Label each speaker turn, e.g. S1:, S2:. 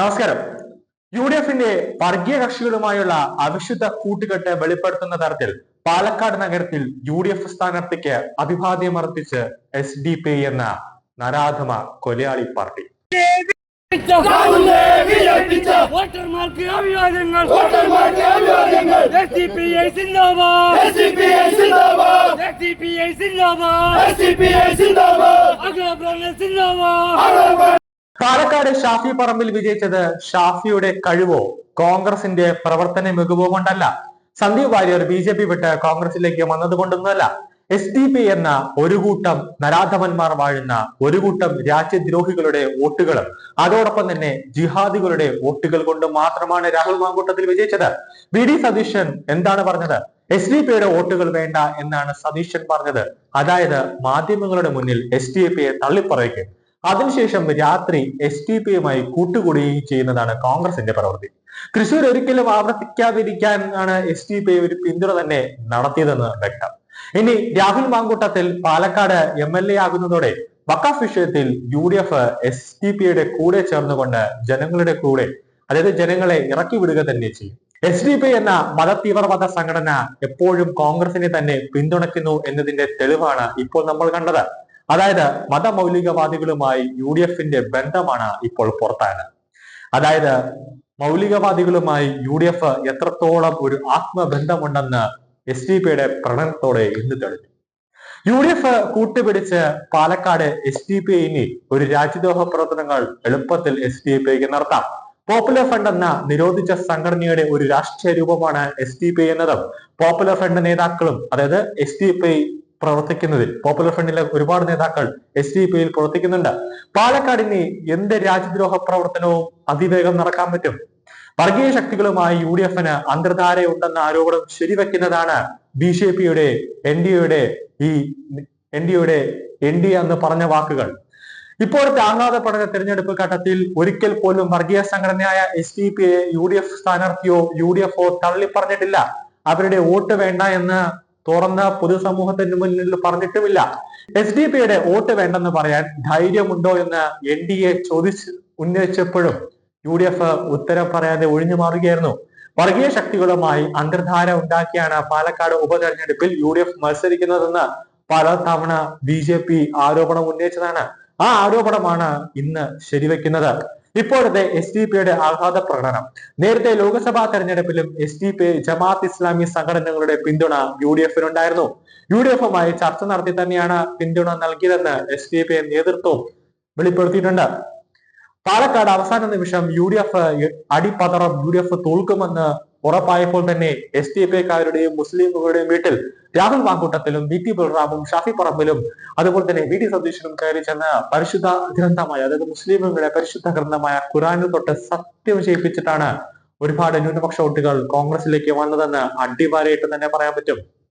S1: നമസ്കാരം. U D എഫിന്റെ വർഗീയ കക്ഷികളുമായുള്ള അവിശുദ്ധ കൂട്ടുകെട്ട് വെളിപ്പെടുത്തുന്ന തരത്തിൽ പാലക്കാട് നഗരത്തിൽ യു ഡി എഫ് സ്ഥാനാർത്ഥിക്ക് അഭിവാദ്യമർപ്പിച്ച് എസ് ഡി പി എന്ന നരാധമ കൊലയാളി പാർട്ടി.
S2: വോട്ടർമാർക്ക് അഭിവാദ്യങ്ങൾ.
S3: വോട്ടർമാർക്ക് അഭിവാദ്യങ്ങൾ.
S2: എസ് ഡി പി ഐ സിന്ദാബാദ്.
S3: SDPI സിന്ദാബാദ്.
S2: എസ് ഡി പി ഐ സിന്ദാബാദ്.
S3: SDPI സിന്ദാബാദ്.
S2: അഖിലപ്രവർത്തന സിന്ദാബാദ്.
S3: ആളുകൾ
S1: പാലക്കാട് ഷാഫി പറമ്പിൽ വിജയിച്ചത് ഷാഫിയുടെ കഴിവോ? കോൺഗ്രസിന്റെ പ്രവർത്തന മികവോ കൊണ്ടല്ല. Sandeep Warrier B J P വിട്ട് കോൺഗ്രസിലേക്ക് വന്നതുകൊണ്ടൊന്നുമല്ല. എസ് ഡി പി എന്ന ഒരു കൂട്ടം നരാധവന്മാർ വാഴുന്ന ഒരു കൂട്ടം രാജ്യദ്രോഹികളുടെ വോട്ടുകളും അതോടൊപ്പം തന്നെ ജിഹാദികളുടെ വോട്ടുകൾ കൊണ്ട് മാത്രമാണ് രാഹുൽ മാങ്കൂട്ടത്തിൽ വിജയിച്ചത്. വി ഡി സതീശൻ എന്താണ് പറഞ്ഞത്? എസ് ഡി പിയുടെ വോട്ടുകൾ വേണ്ട എന്നാണ് സതീശൻ പറഞ്ഞത്. അതായത് മാധ്യമങ്ങളുടെ മുന്നിൽ എസ് ഡി പിയെ തള്ളിപ്പറയുകയും അതിനുശേഷം രാത്രി എസ് ടി പിയുമായി കൂട്ടുകൂടുകയും ചെയ്യുന്നതാണ് കോൺഗ്രസിന്റെ പ്രവൃത്തി. തൃശൂർ ഒരിക്കലും ആവർത്തിക്കാതിരിക്കാൻ ആണ് എസ് ടി പി ഒരു പിന്തുണ തന്നെ നടത്തിയതെന്ന് വ്യക്തം. ഇനി Rahul Mamkoottathil Palakkad M L A ആകുന്നതോടെ വക്കാഫ് വിഷയത്തിൽ U D F S T പിയുടെ കൂടെ ചേർന്നുകൊണ്ട് ജനങ്ങളുടെ കൂടെ അതായത് ജനങ്ങളെ ഇറക്കി വിടുക തന്നെ ചെയ്യും. എസ് ഡി പി എന്ന മതതീവ്രവാദ സംഘടന എപ്പോഴും കോൺഗ്രസിനെ തന്നെ പിന്തുണയ്ക്കുന്നു എന്നതിന്റെ തെളിവാണ് ഇപ്പോൾ നമ്മൾ കണ്ടത്. അതായത് മതമൗലികവാദികളുമായി യു ഡി എഫിന്റെ ബന്ധമാണ് ഇപ്പോൾ പുറത്തായത്. അതായത് മൗലികവാദികളുമായി യു ഡി എഫ് എത്രത്തോളം ഒരു ആത്മബന്ധമുണ്ടെന്ന് എസ് ഡി പിയുടെ പ്രകടനത്തോടെ ഇന്ന് തെളിഞ്ഞു. യു ഡി എഫ് കൂട്ടുപിടിച്ച് പാലക്കാട് എസ് ഡി പി ഇനി ഒരു രാജ്യദ്രോഹ പ്രവർത്തനങ്ങൾ എളുപ്പത്തിൽ എസ് ഡി പിക്ക് നടത്താം. പോപ്പുലർ ഫ്രണ്ട് എന്ന നിരോധിച്ച സംഘടനയുടെ ഒരു രാഷ്ട്രീയ രൂപമാണ് എസ് ഡി പി എന്നതും പോപ്പുലർ ഫ്രണ്ട് നേതാക്കളും അതായത് എസ് ഡി പി പ്രവർത്തിക്കുന്നതിൽ. പോപ്പുലർ ഫ്രണ്ടിലെ ഒരുപാട് നേതാക്കൾ എസ് ഡി പിയിൽ പ്രവർത്തിക്കുന്നുണ്ട്. പാലക്കാടിന് എന്ത് രാജ്യദ്രോഹ പ്രവർത്തനവും അതിവേഗം നടക്കാൻ പറ്റും? വർഗീയ ശക്തികളുമായി യു ഡി എഫിന് അന്തർധാരയുണ്ടെന്ന ആരോപണം ശരിവെക്കുന്നതാണ് ബി ജെ പിയുടെ എൻ ഡി എയുടെ ഈ എൻ ഡി എയുടെ എൻ ഡി എന്ന് പറഞ്ഞ വാക്കുകൾ. ഇപ്പോഴത്തെ ആഹ്ലാദ പഠന തെരഞ്ഞെടുപ്പ് ഘട്ടത്തിൽ ഒരിക്കൽ പോലും വർഗീയ സംഘടനയായ S D P U D F സ്ഥാനാർത്ഥിയോ U D എഫോ തള്ളിപ്പറഞ്ഞിട്ടില്ല. അവരുടെ വോട്ട് വേണ്ട എന്ന് തുറന്ന പൊതുസമൂഹത്തിന് മുന്നിൽ പറഞ്ഞിട്ടുമില്ല. എസ് ഡി പിയുടെ വോട്ട് വേണ്ടെന്ന് പറയാൻ ധൈര്യമുണ്ടോ എന്ന് എൻ ഡി എ ചോദിച്ച് ഉന്നയിച്ചപ്പോഴും യു ഡി എഫ് ഉത്തരം പറയാതെ ഒഴിഞ്ഞു മാറുകയായിരുന്നു. വർഗീയ ശക്തികളുമായി അന്തർധാര ഉണ്ടാക്കിയാണ് പാലക്കാട് ഉപതെരഞ്ഞെടുപ്പിൽ യു ഡി എഫ് മത്സരിക്കുന്നതെന്ന് പല തവണ ബി ജെ പി ആരോപണം ഉന്നയിച്ചതാണ്. ആ ആരോപണമാണ് ഇന്ന് ശരിവെക്കുന്നത്. ഇപ്പോഴത്തെ എസ് ഡി പിയുടെ ആഹ്ലാദ പ്രകടനം. നേരത്തെ ലോക്സഭാ തെരഞ്ഞെടുപ്പിലും S D P Jamaat Islami സംഘടനകളുടെ പിന്തുണ യു ഡി എഫിനുണ്ടായിരുന്നു. യു ഡി എഫുമായി ചർച്ച നടത്തി തന്നെയാണ് പിന്തുണ നൽകിയതെന്ന് എസ് ഡി പി നേതൃത്വം വെളിപ്പെടുത്തിയിട്ടുണ്ട്. പാലക്കാട് അവസാന നിമിഷം യു ഡി എഫ് അടിപ്പതറം യു ഡി എഫ് തോൽക്കുമെന്ന് ഉറപ്പായപ്പോൾ തന്നെ എസ് ഡി എഫ് കാരുടെയും മുസ്ലിംകളുടെയും വീട്ടിൽ രാഹുൽ മാങ്കൂട്ടത്തിലും വി ടി ബൽറാമും ഷാഫി പറമ്പിലും അതുപോലെ തന്നെ വി ടി സതീശനും കയറി ചെന്ന പരിശുദ്ധ ഗ്രന്ഥമായ അതായത് മുസ്ലിമുകളുടെ പരിശുദ്ധ ഗ്രന്ഥമായ ഖുറാനിൽ തൊട്ട് സത്യം ചെയ്യിപ്പിച്ചിട്ടാണ് ഒരുപാട് ന്യൂനപക്ഷ വോട്ടുകൾ കോൺഗ്രസിലേക്ക് വന്നതെന്ന് അടിവാരയിട്ട് തന്നെ പറയാൻ പറ്റും.